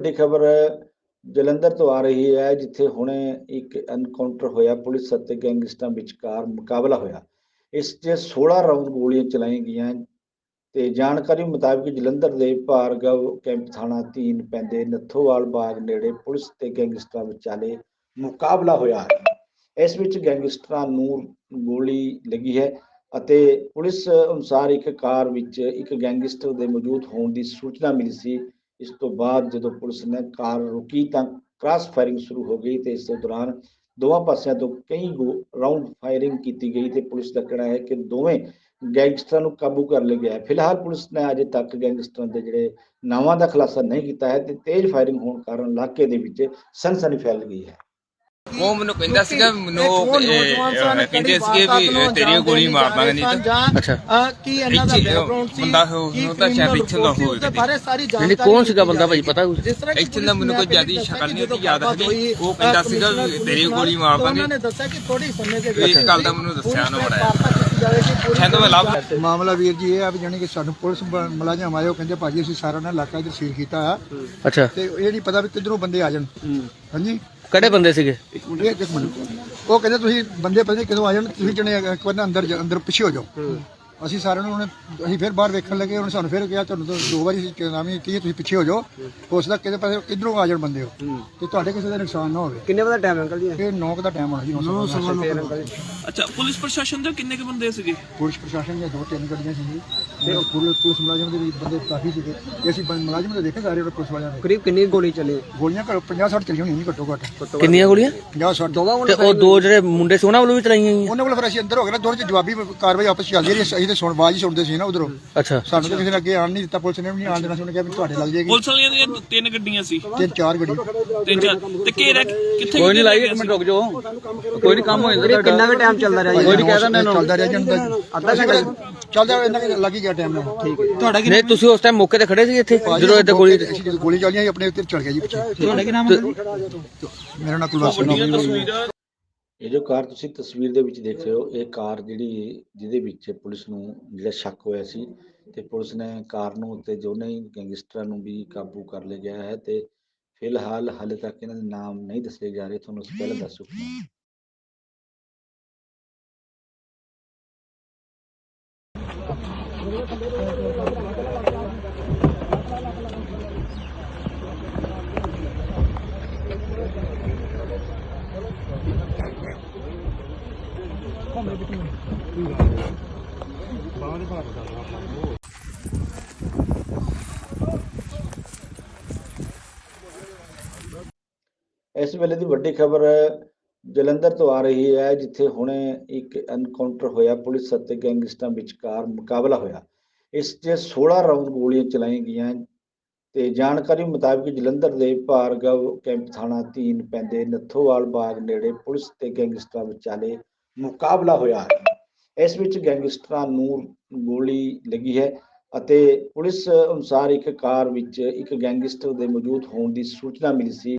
ਵੱਡੀ ਖਬਰ ਜਲੰਧਰ ਤੋਂ ਆ ਰਹੀ ਹੈ, ਜਿੱਥੇ ਹੁਣੇ ਇੱਕ ਐਨਕਾਊਂਟਰ ਹੋਇਆ, ਪੁਲਿਸ ਅਤੇ ਗੈਂਗਸਟਰਾਂ ਵਿਚਕਾਰ ਮੁਕਾਬਲਾ ਹੋਇਆ। ਇਸ 'ਚ 16 ਰਾਉਂਡ ਗੋਲੀਆਂ ਚਲਾਈਆਂ ਗਈਆਂ ਤੇ ਜਾਣਕਾਰੀ ਮੁਤਾਬਕ ਜਲੰਧਰ ਦੇ ਭਾਰਗਵ ਕੈਂਪ ਥਾਣਾ ਤੀਨ ਪੈਂਦੇ ਨੱਥੋਵਾਲ ਬਾਗ ਨੇੜੇ ਪੁਲਿਸ ਤੇ ਗੈਂਗਸਟਰਾਂ ਵਿਚਾਲੇ ਮੁਕਾਬਲਾ ਹੋਇਆ। ਇਸ ਵਿੱਚ ਗੈਂਗਸਟਰਾਂ ਨੂੰ ਗੋਲੀ ਲੱਗੀ ਹੈ ਅਤੇ ਪੁਲਿਸ ਅਨੁਸਾਰ ਇੱਕ ਕਾਰ ਵਿੱਚ ਇੱਕ ਗੈਂਗਸਟਰ ਦੇ ਮੌਜੂਦ ਹੋਣ ਦੀ ਸੂਚਨਾ ਮਿਲੀ ਸੀ। ਇਸ ਤੋਂ ਬਾਅਦ ਜਦੋਂ ਪੁਲਿਸ ਨੇ ਕਾਰ ਰੁਕੀ ਤਾਂ ਕ੍ਰਾਸ ਫਾਇਰਿੰਗ ਸ਼ੁਰੂ ਹੋ ਗਈ ਤੇ ਇਸ ਦੇ ਦੌਰਾਨ ਦੋਵਾਂ ਪਾਸਿਆਂ ਤੋਂ ਕਈ ਰਾਉਂਡ ਫਾਇਰਿੰਗ ਕੀਤੀ ਗਈ ਤੇ ਪੁਲਿਸ ਦਾ ਕਹਿਣਾ ਹੈ ਕਿ ਦੋਵੇਂ ਗੈਂਗਸਟਰਾਂ ਨੂੰ ਕਾਬੂ ਕਰ ਲਿਆ ਗਿਆ ਹੈ। ਫਿਲਹਾਲ ਪੁਲਿਸ ਨੇ ਅਜੇ ਤੱਕ ਗੈਂਗਸਟਰਾਂ ਦੇ ਜਿਹੜੇ ਨਾਵਾਂ ਦਾ ਖੁਲਾਸਾ ਨਹੀਂ ਕੀਤਾ ਹੈ ਤੇ ਤੇਜ਼ ਫਾਇਰਿੰਗ ਹੋਣ ਕਾਰਨ ਇਲਾਕੇ ਦੇ ਵਿੱਚ ਸਨਸਨੀ ਫੈਲ ਗਈ ਹੈ। ਉਹ ਮੈਨੂੰ ਕਹਿੰਦਾ ਸੀਗਾ ਮੈਨੂੰ ਉਹ, ਕਹਿੰਦੇ ਸੀਗੇ ਵੀ ਤੇਰੀ ਗੋਲੀ ਮਾਰ ਦਾਂਗੇ ਨਹੀਂ ਤਾਂ ਅੱਛਾ। ਕੀ ਇਹਨਾਂ ਦਾ ਬੈਕਗ੍ਰਾਉਂਡ ਸੀ? ਬੰਦਾ ਉਹ- ਤਾਂ ਸ਼ਾਇਦ ਇੱਥੇ ਦਾ ਉਹਦੇ ਬਾਰੇ ਸਾਰੀ ਨਹੀਂ ਜਾਣਕਾਰੀ ਕੌਣ ਸੀਗਾ ਬੰਦਾ ਭਾਈ ਪਤਾ? ਜਿਸ ਤਰ੍ਹਾਂ ਇੱਥੇ ਦਾ ਮੈਨੂੰ ਕੋਈ ਜ਼ਿਆਦਾ ਸ਼ਕਲ ਨਹੀਂ ਉਹਦੀ ਯਾਦ। ਹੋਈ, ਉਹ ਕਹਿੰਦਾ ਸੀਗਾ ਤੇਰੀ ਗੋਲੀ ਮਾਰ ਦਾਂਗੇ। ਉਹਨਾਂ ਨੇ ਦੱਸਿਆ ਕਿ ਥੋੜੀ ਸਮੇਂ ਦੇ ਇਹ ਵਿੱਚ ਗੱਲ ਦਾ ਮੈਨੂੰ ਦੱਸਿਆ ਨਾ ਬੜਾ ਮਾਮਲਾ ਵੀਰ ਜੀ ਇਹ ਆ ਵੀ ਜਾਣੀ ਕਿ ਸਾਨੂੰ ਪੁਲਿਸ ਮੁਲਾਜ਼ਮ ਉਹ ਕਹਿੰਦੇ ਭਾਜੀ ਅਸੀਂ ਸਾਰਾ ਨਾ ਇਲਾਕਾ ਇੱਧਰ ਸੀਲ ਕੀਤਾ ਆ। ਅੱਛਾ ਤੇ ਇਹ ਨਹੀਂ ਪਤਾ ਵੀ ਕਿੱਧਰੋਂ ਬੰਦੇ ਆ ਜਾਣ। ਹਾਂਜੀ ਕਿਹੜੇ ਬੰਦੇ ਸੀਗੇ? ਇੱਕ ਮਿੰਟ ਇੱਕ ਮਿੰਟ। ਉਹ ਕਹਿੰਦੇ ਤੁਸੀਂ ਬੰਦੇ ਪਤਾ ਨਹੀਂ ਕਦੋਂ ਆ ਜਾਣ, ਤੁਸੀਂ ਜਣੇ ਇੱਕ ਵਾਰ ਨਾ ਅੰਦਰ ਜਾ- ਅੰਦਰ ਪਿੱਛੇ ਹੋ ਜਾਓ। ਅਸੀਂ ਸਾਰਿਆਂ ਨੂੰ ਉਹਨੇ ਅਸੀਂ ਫਿਰ ਬਾਹਰ ਵੇਖਣ ਲੱਗੇ ਉਹਨੇ ਸਾਨੂੰ ਫਿਰ ਕਿਹਾ ਤੁਹਾਨੂੰ ਤਾਂ ਦੋ ਵਾਰੀ ਅਸੀਂ ਨਾਮੀ ਕੀ ਤੁਸੀਂ ਪਿੱਛੇ ਹੋ ਜਾਓ। ਹੋ ਸਕਦਾ ਕਿਤੇ ਪਾਸੇ ਕਿੱਧਰੋਂ ਆ ਜਾਣ ਬੰਦੇ ਹੋ। ਤੇ ਤੁਹਾਡੇ ਕਿਸੇ ਦਾ ਨੁਕਸਾਨ ਨਾ ਹੋਵੇ। ਕਿੰਨੇ ਵਜੇ ਟਾਈਮ ਅੰਕਲ ਜੀ? ਇਹ 9 ਦਾ ਟਾਈਮ ਹੋਣਾ ਜੀ 9 ਸਵਾ ਅੱਛਾ ਪੁਲਿਸ ਪ੍ਰਸ਼ਾਸਨ ਦੇ ਕਿੰਨੇ ਕੁ ਬੰਦੇ ਸੀਗੇ? ਪੁਲਿਸ ਪ੍ਰਸ਼ਾਸਨ ਦੀਆਂ ਦੋ ਤਿੰਨ ਗੱਡੀਆਂ ਸੀ ਜੀ। ਤੇ ਉਹ ਪੁਲਿਸ ਪੁਲਿਸ ਮੁਲਾਜ਼ਮ ਦੇ ਵੀ ਬੰਦੇ ਕਾਫੀ ਸੀਗੇ। ਤੇ ਅਸੀਂ ਬੰ- ਮੁਲਾਜ਼ਮ ਦੇ ਦੇਖੇ ਸਾਰੇ ਪੁਲਿਸ ਵਾਲਿਆਂ ਦੇ। ਕਰੀਬ ਕਿੰਨੀ ਗੋਲੀ ਚੱਲੀ? ਗੋਲੀਆਂ ਘੱਟੋ 50 60 ਚੱਲੀਆਂ ਹੋਈਆਂ ਨਹੀਂ ਘੱਟੋ ਘੱਟ। ਕਿੰਨੀਆਂ ਗੋਲੀਆਂ? 50 60 ਦੋਵਾਂ ਤੇ ਉਹ ਦੋ ਜਿਹੜੇ ਮੁੰਡੇ ਸੀ ਉਹਨਾਂ ਵੱਲੋਂ ਵੀ ਚਲਾਈਆਂ ਗਈਆਂ? ਉਹਨਾਂ ਕੋਲ ਫਿਰ ਅਸੀਂ ਅੰਦਰ ਹੋ ਗਏ ਨਾ ਦੋਨੋਂ ਚ ਜਵਾਬੀ ਕਾਰਵਾਈ ਆਪਸ ਚ ਚੱਲਦੀ ਰਹੀ ਅਸੀਂ ਤੇ ਸੁਣ ਬਾਜ ਹੀ ਸੁਣਦੇ ਸੀ ਨਾ ਉਧਰੋਂ। ਅੱਛਾ। ਸਾਨੂੰ ਤਾਂ ਕਿਸੇ ਨੇ ਅੱਗੇ ਆਣ ਨਹੀਂ ਦਿੱਤਾ ਪੁਲਿਸ ਨੇ ਵੀ ਨਹੀਂ ਆਣ ਦੇਣਾ ਸੀ ਉਹਨੇ ਕਿਹਾ ਵੀ ਤੁਹਾਡੇ ਲੱਗ ਜਾਏਗੀ। ਪੁਲਿਸ ਵਾਲਿਆਂ ਦੀਆਂ ਤਿੰਨ ਗੱਡੀਆਂ ਸੀ। ਤਿੰਨ ਚਾਰ ਗੱਡੀ। ਤਿੰਨ ਚਾਰ। ਤੇ ਘੇਰਾ ਕਿੱਥੇ ਕੋਈ ਨਹੀਂ ਲਾਈ ਇੱਕ ਮਿੰਟ ਰੁਕ ਜਾਓ। ਕੋਈ ਨਹੀਂ ਕੰਮ ਹੋ ਜਾਂਦਾ ਕਿੰਨਾ ਵੀ ਟਾਈਮ ਚੱਲਦਾ ਰਿਹਾ ਕੋਈ ਨਹੀਂ ਕਹਿ ਦਿੰਦੇ ਚੱਲਦਾ ਰਿਹਾ ਜਾਂਦਾ ਅੱਧਾ ਘੰਟਾ। ਚੱਲਦਾ ਇਹਨਾਂ ਦੇ ਲੱਗ ਹੀ ਗਿਆ ਟਾਈਮ ਨਾਲ। ਠੀਕ ਹੈ। ਤੁਹਾਡਾ ਨਹੀਂ ਤੁਸੀਂ ਉਸ ਟਾਈਮ ਮੌਕੇ ਤੇ ਖੜੇ ਸੀ ਇੱਥੇ ਜਦੋਂ ਇੱਥੇ ਗੋਲੀ ਜਦੋਂ ਗੋਲੀ ਚੱਲੀਆਂ ਸੀ ਆਪਣੇ ਉੱਤੇ ਚੜ ਗਿਆ ਜੀ ਪਿੱਛੇ। ਤੁਹਾਡਾ ਕੀ ਨਾਮ ਮੇਰਾ ਨਾਮ ਕੁਲਵੰਤ ਸਿੰਘ ਹੈ। ਇਹ ਜੋ ਕਾਰ ਤੁਸੀਂ ਤਸਵੀਰ ਦੇ ਵਿੱਚ ਦੇਖ ਰਹੇ ਹੋ, ਇਹ ਕਾਰ ਜਿਹੜੀ, ਜਿਹਦੇ ਵਿੱਚ ਪੁਲਿਸ ਨੂੰ ਜਿਹੜਾ ਸ਼ੱਕ ਹੋਇਆ ਸੀ ਤੇ ਪੁਲਿਸ ਨੇ ਕਾਰ ਨੂੰ ਤੇ ਦੋਨੇ ਹੀ ਗੈਂਗਸਟਰਾਂ ਨੂੰ ਵੀ ਕਾਬੂ ਕਰ ਲਿਆ ਗਿਆ ਹੈ ਤੇ ਫਿਲਹਾਲ ਹਾਲੇ ਤੱਕ ਇਹਨਾਂ ਦੇ ਨਾਮ ਨਹੀਂ ਦੱਸੇ ਜਾ ਰਹੇ। ਤੁਹਾਨੂੰ ਅਸੀਂ ਪਹਿਲਾਂ ਦੱਸ ਚੁੱਕੇ ਹਾਂ ਇਸ ਵੇਲੇ ਦੀ ਵੱਡੀ ਖਬਰ ਜਲੰਧਰ ਤੋਂ ਆ ਰਹੀ ਹੈ, ਜਿੱਥੇ ਹੁਣੇ ਇੱਕ ਐਨਕਾਊਂਟਰ ਹੋਇਆ। ਪੁਲਿਸ ਅਤੇ ਗੈਂਗਸਟਰਾਂ ਵਿਚਕਾਰ ਮੁਕਾਬਲਾ ਹੋਇਆ। ਇਸ 'ਚ 16 ਰਾਉਂਡ ਗੋਲੀਆਂ ਚਲਾਈਆਂ ਗਈਆਂ ਤੇ ਜਾਣਕਾਰੀ ਮੁਤਾਬਕ ਜਲੰਧਰ ਦੇ ਭਾਰਗਵ ਕੈਂਪ ਥਾਣਾ ਤੀਨ ਪੈਂਦੇ ਨੱਥੋਵਾਲ ਬਾਗ ਨੇੜੇ ਪੁਲਿਸ ਤੇ ਗੈਂਗਸਟਰਾਂ ਵਿਚਾਲੇ ਮੁਕਾਬਲਾ ਹੋਇਆ। ਇਸ ਵਿੱਚ ਗੈਂਗਸਟਰਾਂ ਨੂੰ ਗੋਲੀ ਲੱਗੀ ਹੈ ਅਤੇ ਪੁਲਿਸ ਅਨੁਸਾਰ ਇੱਕ ਕਾਰ ਵਿੱਚ ਇੱਕ ਗੈਂਗਸਟਰ ਦੇ ਮੌਜੂਦ ਹੋਣ ਦੀ ਸੂਚਨਾ ਮਿਲੀ ਸੀ।